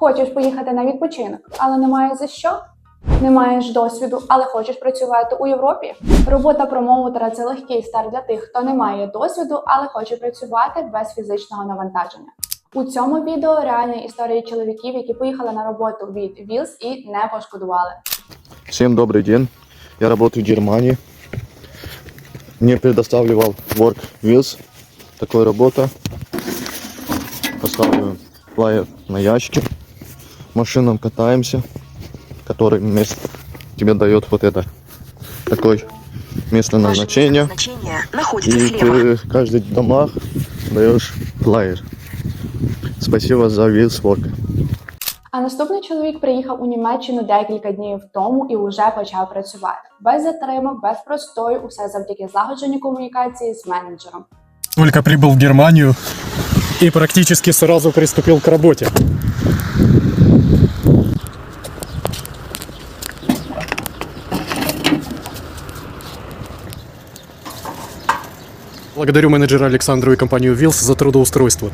Хочеш поїхати на відпочинок, але немає за що? Не маєш досвіду, але хочеш працювати у Європі. Робота промоутера це легкий старт для тих, хто не має досвіду, але хоче працювати без фізичного навантаження. У цьому відео реальні історії чоловіків, які поїхали на роботу від Вілс і не пошкодували. Всем добрый день. Я работаю в Германии. Мне предоставливал Work Wheels. Такая работа. Поставлю плеер на ящике. Машинам катаемся. Который место тебе дает вот это. Такой место Ваше назначения. назначение находится И слева. ты в каждый домах даешь плеер. Спасибо за Wheels Work. А наступний чоловік приїхав у Німеччину декілька днів тому і вже почав працювати без затримок, без простою, усе завдяки злагодженій комунікації з менеджером. Только прибыл в Германию и практически сразу приступил к работе. Благодарю менеджера Александру и компанию Вилс за трудоустройство.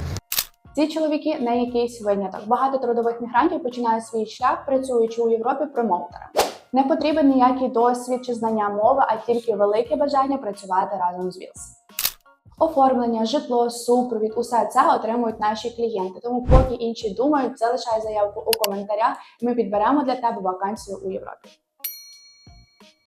Ці чоловіки не якийсь виняток. Багато трудових мігрантів починають свій шлях, працюючи у Європі промоутером. Не потрібен ніякий досвід чи знання мови, а тільки велике бажання працювати разом з Вілс. Оформлення, житло, супровід усе це отримують наші клієнти. Тому, поки інші думають, залишай заявку у коментарях. Ми підберемо для тебе вакансію у Європі.